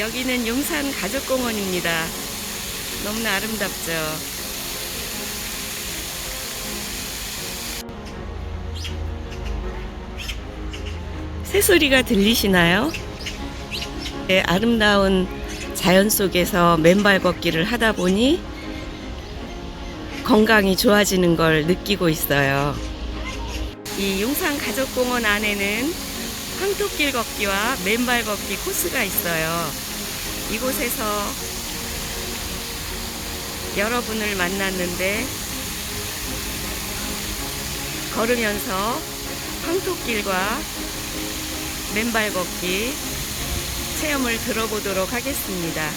여기는 용산 가족공원입니다. 너무나 아름답죠. 새소리가 들리시나요? 네, 아름다운 자연 속에서 맨발 걷기를 하다 보니 건강이 좋아지는 걸 느끼고 있어요. 이 용산 가족공원 안에는 황토길 걷기와 맨발 걷기 코스가 있어요. 이곳에서 여러분을 만났는데 걸으면서 황토길과 맨발 걷기 체험을 들어보도록 하겠습니다.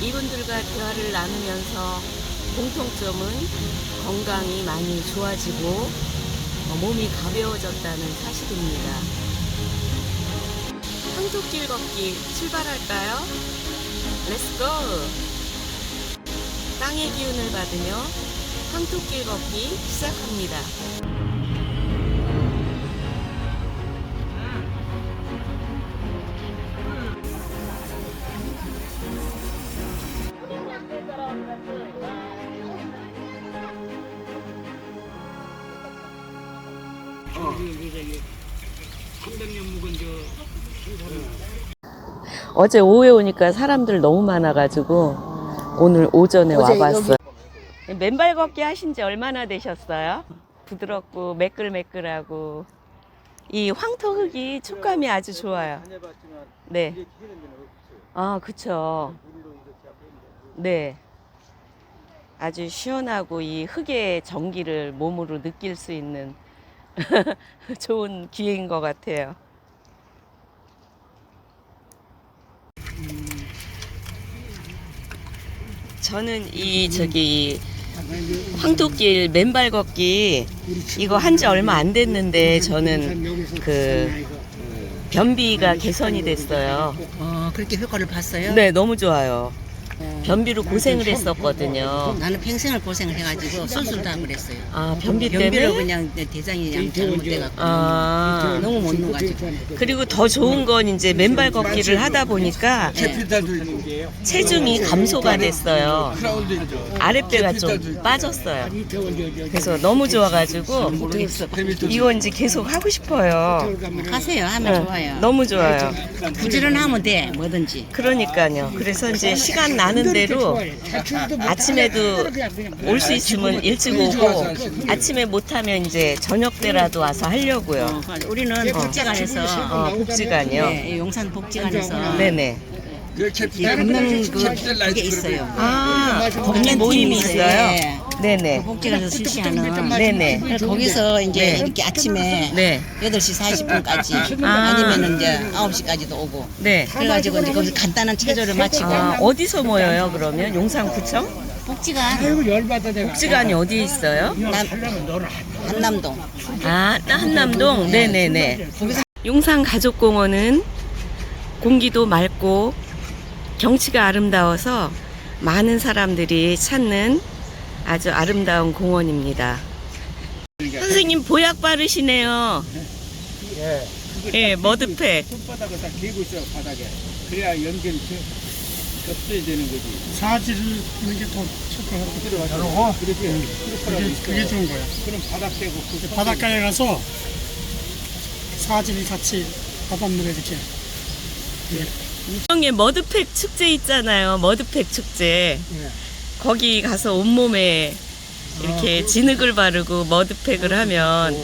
이분들과 대화를 나누면서 공통점은 건강이 많이 좋아지고 어, 몸이 가벼워졌다는 사실입니다. 황토길 걷기 출발할까요? 렛츠고! 땅의 기운을 받으며 황토길 걷기 시작합니다. 어제 오후에 오니까 사람들 너무 많아가지고 오늘 오전에 와봤어요. 맨발 걷기 하신 지 얼마나 되셨어요? 부드럽고 매끌매끌하고 이 황토 흙이 촉감이 아주 좋아요. 네. 아, 그쵸. 네. 아주 시원하고 이 흙의 전기를 몸으로 느낄 수 있는 좋은 기회인 것 같아요. 저는 이 저기 황토길 맨발 걷기 이거 한 지 얼마 안 됐는데 저는 그 변비가 개선이 됐어요. 어, 그렇게 효과를 봤어요? 네, 너무 좋아요. 어, 변비로 고생을 했었거든요. 나는 평생을 고생을 해가지고 수술도 하고 그랬어요. 아, 변비 변비로 때문에? 그냥 내 대장이 양 잘못돼갖고 아, 너무 못 녹아지고. 그리고 더 좋은 건 이제 맨발 걷기를 하다 보니까 네. 체중이 감소가 됐어요. 아랫배가 좀 빠졌어요. 그래서 너무 좋아가지고 이거 이제 계속 하고 싶어요. 하세요. 하면 네, 좋아요. 너무 좋아요. 부지런하면 돼. 뭐든지. 그러니까요. 그래서 이제 시간 나는 대로 아침에도 올 수 있으면 일찍 오고 아침에 못하면 이제 저녁 때라도 와서 하려고요. 어, 우리는 복지관에서 어, 복지관이요. 네, 용산 복지관에서 네네. 이 걷는 그 그게 있어요. 아, 거기 걷는 모임이 팀이 있어요? 네. 네네. 그 복지관에서 실시하는 네네. 그래서 거기서 이제 네. 이렇게 아침에 네. 8시 40분까지 아. 아. 니면 이제 9시까지도 오고 네. 그래가지고 이제 거기서 간단한 체조를 마치고 아, 어디서 모여요, 그러면? 용산구청? 복지관 복지관이 어디 있어요? 남, 한남동 아, 한남동? 네네네. 용산 가족공원은 공기도 맑고 경치가 아름다워서 많은 사람들이 찾는 아주 아름다운 공원입니다. 선생님 보약 바르시네요. 예. 예, 머드팩. 손바닥을 딱 대고 있어요, 바닥에. 그래야 연결이 되는 거지. 사지를 하는 게더 좋고 들어가서. 그렇게 그게, 그게 좋은 거야. 그럼 바닥 대고 그 바닷가에 가서 사지를 같이 바닷물에 이렇게 유명의 머드팩 축제 있잖아요. 머드팩 축제. 예. 거기 가서 온몸에 이렇게 진흙을 바르고 머드팩을 하면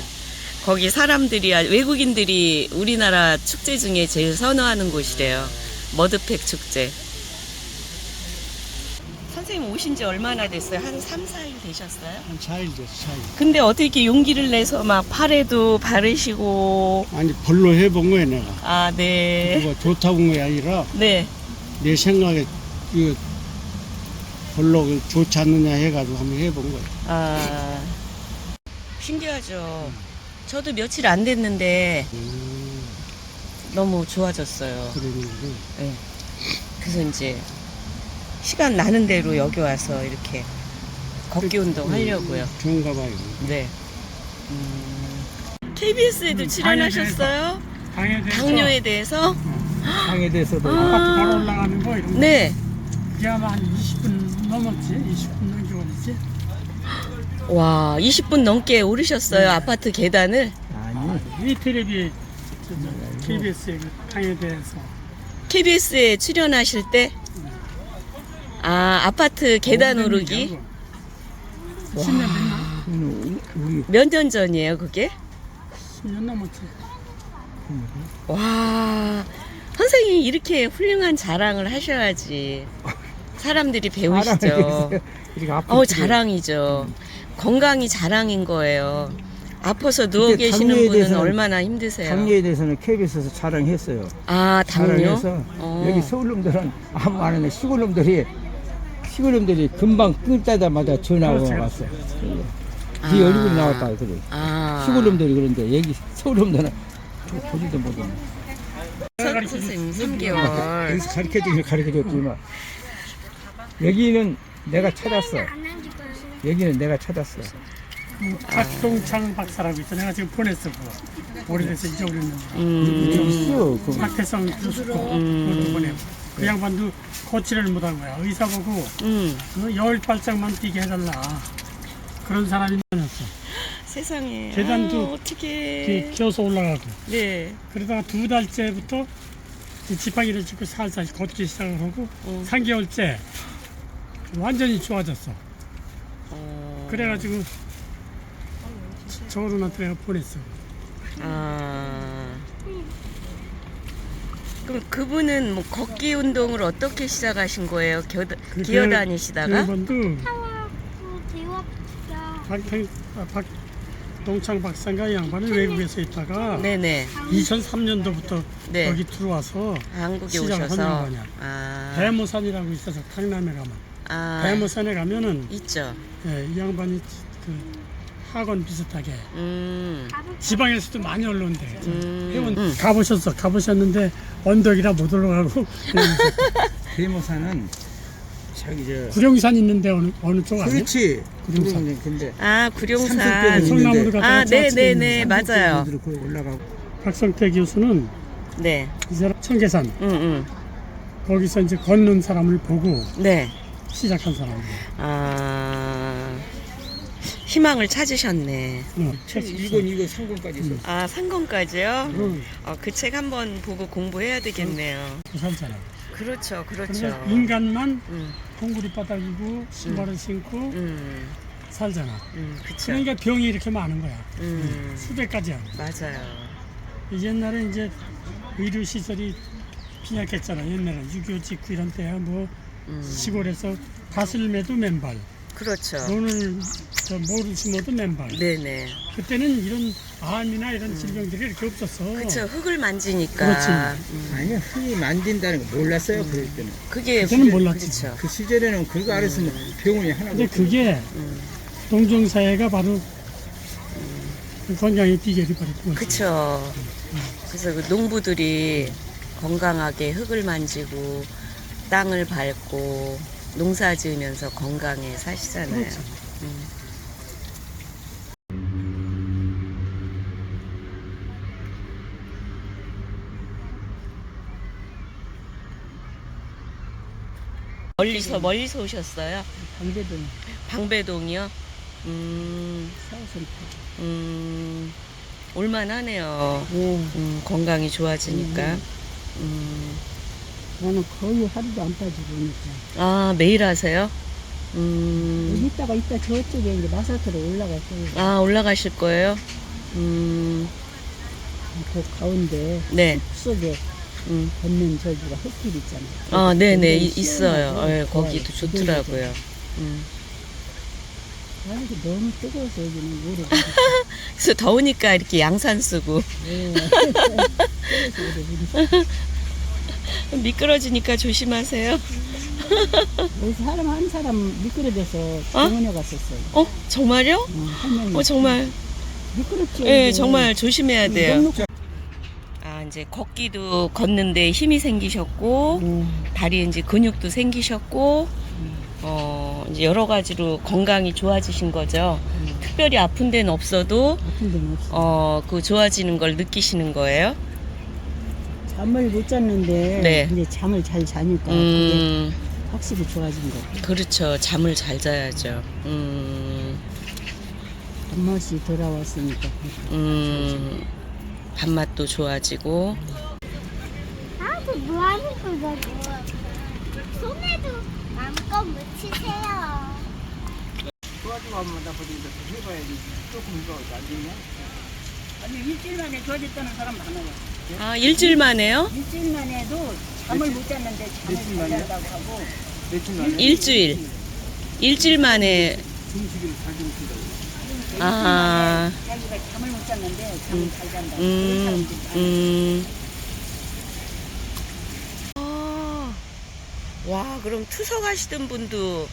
거기 사람들이 아- 외국인들이 우리나라 축제 중에 제일 선호하는 곳이래요. 머드팩 축제. 선생님 오신 지 얼마나 됐어요? 한 3, 4일 되셨어요? 한 4일 됐어, 4일. 근데 어떻게 이렇게 용기를 내서 막 팔에도 바르시고 아니, 별로 해본 거야, 내가. 아, 네. 그거 좋다고 한 게 아니라 네. 내 생각에 이거 별로 그 좋지 않느냐 해가지고 한번 해본 거야. 아. 신기하죠. 저도 며칠 안 됐는데 음, 너무 좋아졌어요. 그러는데. 네. 그래서 이제 시간 나는 대로 여기 와서 이렇게 걷기 운동 하려고요. 좋은가 봐요. 네. 음. KBS에도 출연하셨어요? 당에 대해서 당뇨에 대해서 당에 대해서도 아파트 바로 올라가는 거 이런 거 네. 그게 아마 한 20분 넘었지 20분 넘게 걸렸지 와, 20분 넘게 오르셨어요. 아파트 계단을. 아니 이 텔레비 KBS의 그 당에 대해서 KBS에 출연하실 때 아, 아파트 계단 오르기 얘기하고. 10년 됐나? 그거는 우리 몇 년 전이에요, 그게? 10년 넘었지 와, 선생님이 이렇게 훌륭한 자랑을 하셔야지 사람들이 배우시죠. 어, 자랑이죠. 건강이 자랑인 거예요. 아파서 누워 계시는 분은 대해서는- 얼마나 힘드세요. 당뇨에 대해서는 KBS에서 자랑했어요. 아, 당뇨? 자랑해서 어. 여기 서울놈들은 아무 안 하네. 시골놈들이 시골놈들이 금방 끊자마자 전화가 그렇지, 왔어. 아. 네 얼굴이 나왔다 그래. 아. 시골놈들이 그런데 여기 서울놈들은 보지도 못했네. 선- 선생님 3개월. 여기서 가르쳐주긴 가르쳐줬지만 여기는 내가 찾았어. 여기는 내가 찾았어. 그 박동창 박사라고 있어 내가 지금 보냈어 그거 오래돼서 잊어버렸는 데 음. 좀 있어. 그 박태성 그것도 보내고 그 양반도 거치를 못한 거야 의사 보고 음. 그 열 발짝만 뛰게 해달라 그런 사람이 많았어 세상에. 계단도 아, 어떻게. 기어서 올라가고 네. 그러다가 두 달째부터 이 지팡이를 짚고 살살 걷기 시작을 하고 어. 3개월째 완전히 좋아졌어 어. 그래가지고 저분한테 내가 보냈어 아. 그럼 그분은 뭐 걷기 운동을 어떻게 시작하신 거예요? 겨, 그 기어 그 다니시다가? 양반도 하와구 대화자 박태, 아, 박 동창 박사가 이 양반은 외국에서 있다가 네네. 2003년도부터 네. 여기 들어와서 한국에 시작을 오셔서. 하는 거냐. 아. 대모산이라고 있어서 강남에 가면 아. 대모산에 가면은 있죠. 예, 이 양반이 그 학원 비슷하게 음. 지방에서도 많이 올라온대. 음. 회원 음. 가보셨어. 가보셨는데 언덕이라 못 올라가고 그냥 대모사는 저기 저 구룡산 있는데 어느 어느 쪽 아니야? 그렇지. 구룡산. 구룡산. 근데 아, 구룡산. 성남으로 가다가 아, 좌측에 네네네. 있는 맞아요. 그 올라가고 박성태 교수는 네. 이 사람 청계산 응, 응. 거기서 이제 걷는 사람을 보고 네. 시작한 사람이에요. 아. 희망을 찾으셨네. 어, 책책 이건 이거 상권까지 있어. 아, 상권까지요? 응, 어, 그책 한번 보고 공부해야 되겠네요. 부산잖아. 그렇죠, 그렇죠. 그러면 인간만 음, 콩구리 바닥이고 신발을 신고 음, 살잖아. 음, 그쵸. 그러니까 병이 이렇게 많은 거야. 음, 수백가지야. 맞아요. 옛날에 이제 의료 시설이 빈약했잖아. 옛날에 6.25 직후 이런 때야 뭐 음, 시골에서 밭을 매도 맨발, 그렇죠. 저 모를 심어도 맨발. 네네. 그때는 이런 암이나 이런 질병들이 이렇게 없었어. 그쵸, 흙을 만지니까. 그렇지. 음, 아니야 흔히 만진다는 거 몰랐어요 그럴 때는. 그게. 그때는 몰랐지. 그렇죠. 그 시절에는 그거 알았으면 병원이 하나도 근데 없었어. 그게 음, 동종사회가 바로 그 건강의 비결이 바로 그거지. 그쵸. 그래서 그 농부들이 건강하게 흙을 만지고 땅을 밟고 농사 지으면서 건강해 사시잖아요. 그렇죠. 음. 멀리서 멀리서 오셨어요? 방배동 방배동이요? 음, 사우선 음, 올만하네요. 예, 음, 건강이 좋아지니까. 음, 나는 거의 하루도 안 빠지고 오니까. 아, 매일 하세요? 음, 이따가 이따 저쪽에 이제 마사토로 올라갈 거예요. 아, 올라가실 거예요? 음, 그 가운데 네. 속에 음. 걷는 저기가 흙길 있잖아요. 아, 네네, 이- 굉장히 있어요. 시원하고 예. 거기도 좋더라고요. 음. 아, 이게 너무 뜨거워서 여기는 오래 그래서 더우니까 이렇게 양산 쓰고. 미끄러지니까 조심하세요. 여기서 사람 한 사람 미끄러져서 병원에 갔었어요. 어, 정말요? 어, 한 명이. 어, 정말. 미끄럽죠. 예, 이게. 정말 조심해야 돼요. 너무 아, 이제 걷기도 걷는데 힘이 생기셨고, 음, 다리에 이제 근육도 생기셨고, 어, 이제 여러 가지로 건강이 좋아지신 거죠. 특별히 아픈 데는 없어도, 아픈 데는 없어. 어, 그 좋아지는 걸 느끼시는 거예요. 잠을 못 잤는데 네. 이제 잠을 잘 자니까 그게 음, 확실히 좋아진 거. 그렇죠. 잠을 잘 자야죠. 음, 밥맛이 돌아왔으니까. 음, 밥맛도 좋아지고. 아저 뭐 하는 거야 손에도 마음껏 묻히세요 아니 일주일 만에 좋아졌다는 사람 많아요. 아, 일주일 만에요? 일주일 만에도 잠을 못 잤는데 잠을 잘 잔다고 하고 일주일. 일주일 만에. 아, 자기가 잠을 못 잤는데 잠을 잘 잔다. 그런 음, 사람들이 많아요. 음. 아, 와, 그럼 투석 하시던 분도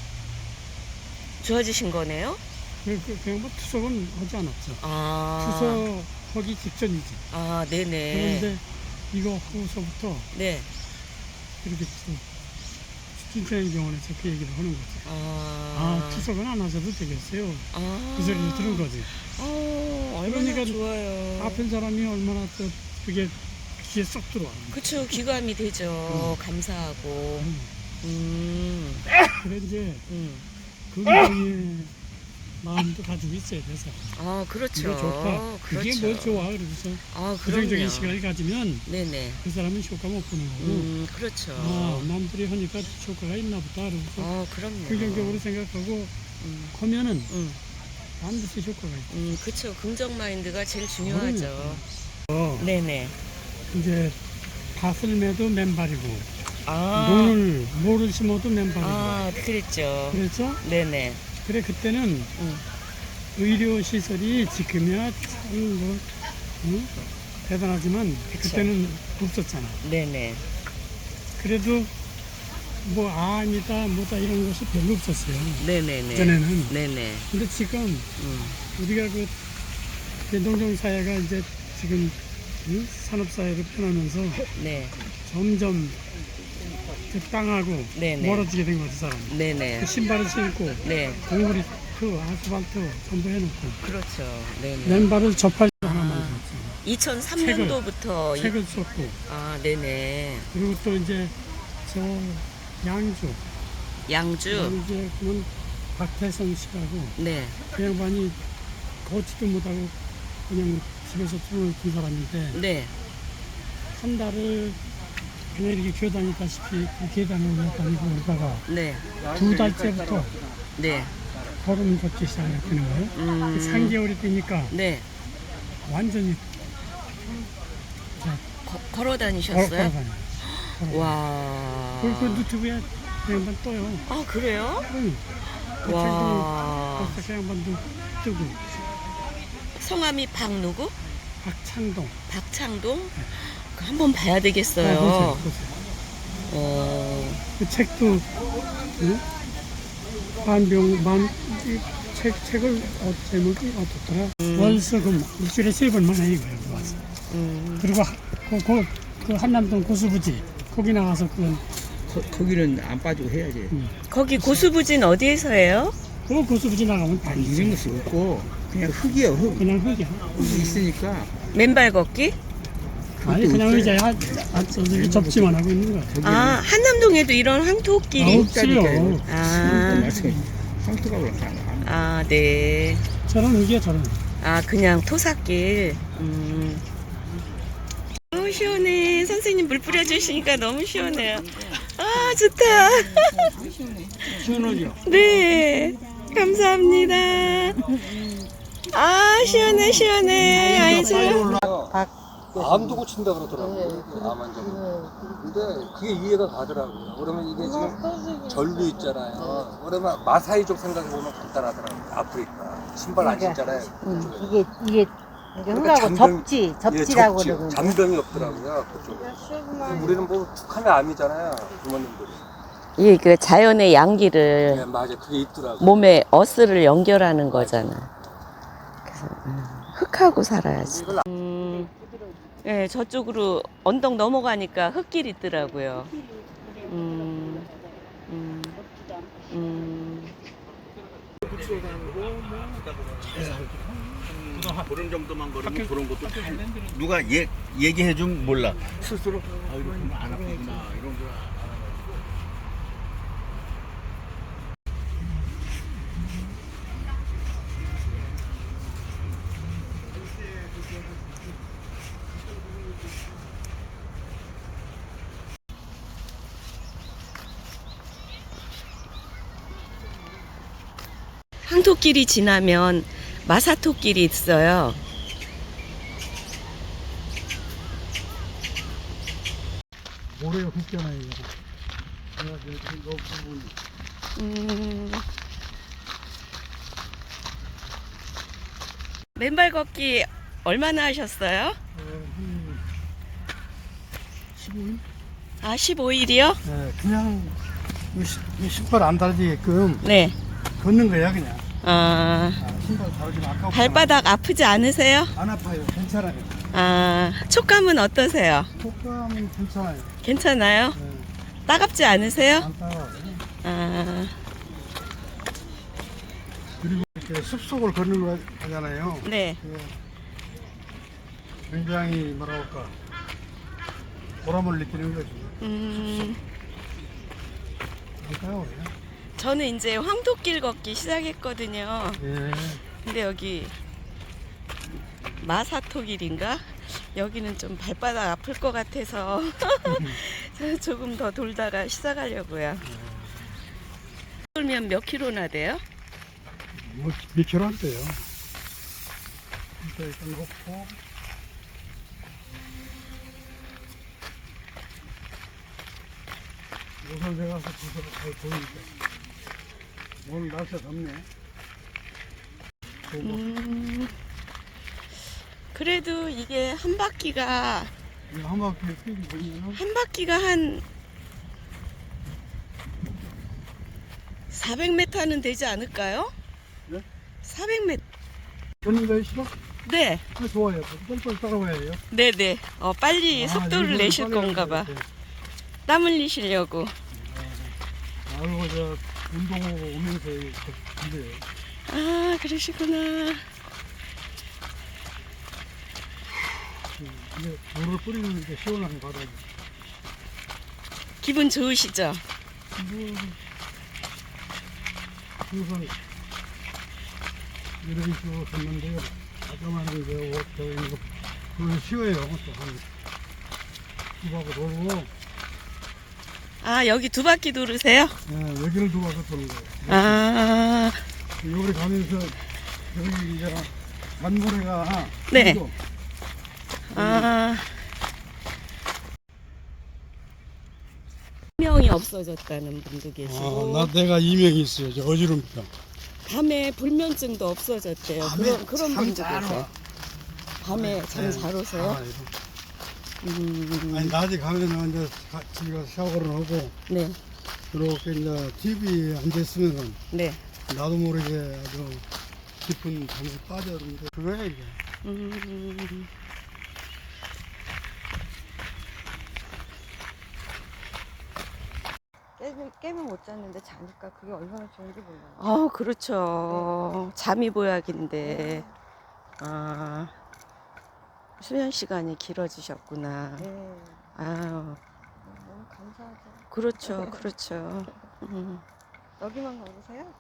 좋아지신 거네요? 그, 그, 그냥 뭐 투석은 하지 않았죠. 아, 투석 하기 직전이지. 아, 네네. 그런데 이거 하고서부터 네. 이렇게 진짜인 병원에서 그 얘기를 하는 거지. 아, 아, 투석은 안 하셔도 되겠어요. 아. 그 소리를 들은 거지. 어, 얼마나 그러니까 좋아요. 아픈 사람이 얼마나 또 그게 귀에 쏙 들어와. 그쵸, 기감이 되죠. 감사하고. 음, 그래 이제 음. 건강의 마음도 가지고 있어야 돼서 아, 그렇죠. 이거 좋다. 그게 그렇죠. 뭐 좋아. 그래서 아, 부정적인 그럼요. 시각을 가지면 네네. 그 사람은 효과 못 보는 거고 음, 그렇죠. 아 남들이 하니까 효과가 있나 보다. 그러면서 아, 그럼요. 긍정적으로 생각하고 음, 하면은 음, 반드시 효과가 있어. 음, 그쵸. 긍정 마인드가 제일 중요하죠. 네네. 이제 밭을 매도 맨발이고 아, 논을 모를 심어도 맨발이고 아, 그랬죠. 그렇죠? 네네. 그래 그때는 음. 의료 시설이 지금이야 참뭐 응? 대단하지만 그쵸. 그때는 없었잖아. 네네. 그래도 뭐 암이다 뭐다 이런 것이 별로 없었어요. 네네네. 그전에는. 네네. 근데 지금 음, 우리가 그 대동종 사회가 이제 지금 응? 산업 사회로 변하면서 네. 점점 그 땅하고 네네. 멀어지게 된 거지 사람. 네네. 그 신발을 신고 네. 공구리트, 아스팔트 전부 해놓고 그렇죠. 네네. 맨발을 접할 때 하나 아. 만들었죠. 2003년도부터. 책을 썼고 아, 네네. 그리고 또 이제 저 양주 양주. 이제 그건 박태성 씨하고 네. 그 양반이 걷지도 못하고 그냥 집에서 손을 든 사람인데 네. 한 달을 그냥 이렇게 교다니다시피 그 계단을 올라다니고 오다가 네. 두 달째부터 네. 걸음 걷기 시작을 하는 거예요. 음. 3개월이 되니까 네. 완전히 거, 걸어 걸어 다니셨어요? 다녀요. 와. 그, 그 유튜브에 그 양반 떠요. 아, 그래요? 응. 그 와. 책도 그 양반도 뜨고 성함이 박누구? 박창동 박창동? 그 한번 봐야 되겠어요. 아, 보세요, 보세요. 어. 그 책도 응? 만병 만 책 책을 어, 제목이 어떻더라? 월수금 일주일에 세 번만 해 이거예요. 그 와서. 음. 그리고 하- 그, 그, 그 한남동 고수부지 거기 나가서 그건 거, 거기는 안 빠지고 해야지. 거기 고수부진 어디에서 해요? 그 고수부지 나가면 다 있어. 이런 것이 없고 그냥 흙이야 흙. 그냥 흙이야. 흙이 있으니까 맨발 걷기? 아니 그냥. 의자에 한- 앉아서 이렇게 접지만 하고 있는 거야. 저기는 아, 한남동에도 이런? 아우. 없다니까요. 아. 말씀 황토가 올라 아, 네. 저런 흙이야 저런. 아, 그냥 토사길. 음. 너무 시원해. 선생님 물 뿌려주시니까 너무 시원해요. 아, 좋다. 시원하죠. 네. 감사합니다. 아, 시원해, 시원해. 아이, 좋아. 암도 고친다 그러더라고요. 암 환자분. 근데 그게 이해가 가더라고요. 그러면 이게 지금 전류 있잖아요. 그러면 마사이족 생각해 보면 간단하더라고요. 아프리카 신발 안 신잖아요. 그쪽에. 이게 이게 그러니까 흙하고 잔병- 접지 예, 접지라고 접지. 잔병이 없더라고요. 그쪽에. 우리는 뭐 툭하면 암이잖아요. 부모님들이. 이게 그 자연의 양기를 네, 맞아. 그게 있더라고요. 몸에 어스를 연결하는 거잖아. 그래서 음, 흙하고 살아야지. 음, 예, 저쪽으로 언덕 넘어가니까 흙길 있더라고요. 음, 음, 음. 그런 정도만 걸으면 그런 것도 다 누가 얘, 얘기해 좀 몰라 스스로 아 이렇게 안 아프구나 이런 거 황토길이 지나면 마사토길이 있어요. 모래 흙잖아요. 이거. 내가 그너 부분 음. 맨발 걷기 얼마나 하셨어요? 15일? 아, 15일이요? 네, 그냥 신발 안 달리게끔 네. 걷는 거야 그냥. 아, 아, 신발 다르지만 아까 발바닥 아프지 않으세요? 안 아파요. 괜찮아요. 아, 촉감은 어떠세요? 속감은 괜찮아요. 괜찮아요? 네, 따갑지 않으세요? 안 따라와요. 아, 그리고 이렇게 숲속을 걷는 거 하잖아요. 네. 그 굉장히 뭐라 할까 보람을 느끼는 거지. 음, 안 따라와요. 저는 이제 황토길 걷기 시작했거든요. 예. 근데 여기 마사토길인가? 여기는 좀 발바닥 아플 것 같아서 조금 더 돌다가 시작하려고요. 돌면 몇 킬로나 돼요? 뭐 미켜로 안 돼요. 일단 놓고 우선 내가 가서 주소를 잘 보이니까 오늘 날씨가 덥네. 음, 그래도 이게 한 바퀴가 이거 한 바퀴 보면은 한 바퀴가 한 400m는 되지 않을까요? 네? 400m. 걷는 거 싫어? 네, 아, 좋아요. 뻘뻘 따라와야 해요. 네, 네. 어, 빨리 아, 속도를 일부러 내실 빨리 건가 봐. 돼. 땀 흘리시려고. 아이고 저 운동하고 오면서 이렇게 근데 아, 그러시구나. 이게 물을 뿌리는 게 시원한 바닥이. 기분 좋으시죠? 우선 이런 식으로 걷는데요. 아까만 이제 옷, 저 이거 그걸 쉬워요. 또한 두바고 돌고 아, 여기 두 바퀴 도르세요? 예, 여기를 두바고 도는 거예요. 아, 여기 가면서 여기 이제 단모래가 네. 있고, 아. 명이 없어졌다는 분도 계시고 아, 나 내가 이명이 있어요. 저 어지럼병. 밤에 불면증도 없어졌대요. 밤에 그런 그런 잠 분도 잘 계세요. 와. 밤에 잠 잘 오세요? 아, 이거. 음, 아니 낮에 가면은 이제 가- 집에 가서 샤워를 하고 네, 그렇게 이제 TV에 앉아 있으면은 네. 나도 모르게 아주 깊은 잠에 빠졌는데 그거야 이게. 음, 깨면, 깨면 못 잤는데 자니까 그게 얼마나 좋은지 몰라요. 아, 그렇죠. 잠이 보약인데. 아, 수면 시간이 길어지셨구나. 네. 아유, 너무 감사하죠. 그렇죠, 그렇죠. 음. 여기만 가보세요.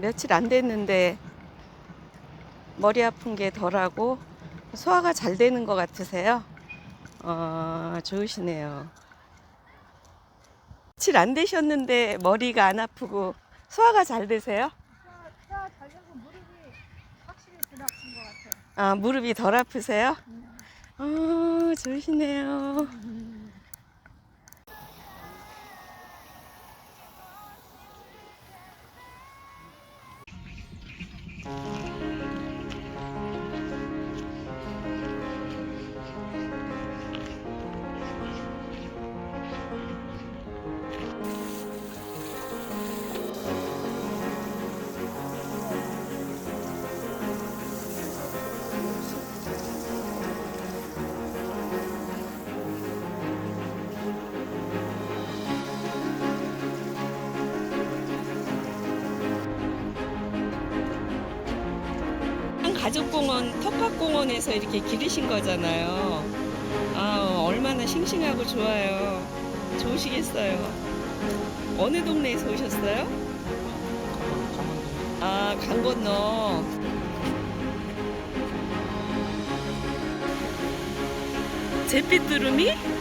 며칠 안 됐는데 머리 아픈 게 덜하고 소화가 잘 되는 것 같으세요? 어, 좋으시네요. 며칠 안 되셨는데 머리가 안 아프고 소화가 잘 되세요? 저 저녁은 무릎 아, 무릎이 덜 아프세요? 어, 좋으시네요. 음. 가족공원, 텃밭공원에서 이렇게 기르신 거잖아요. 아, 얼마나 싱싱하고 좋아요. 좋으시겠어요. 어느 동네에서 오셨어요? 아, 강 건너. 잿빛 두루미?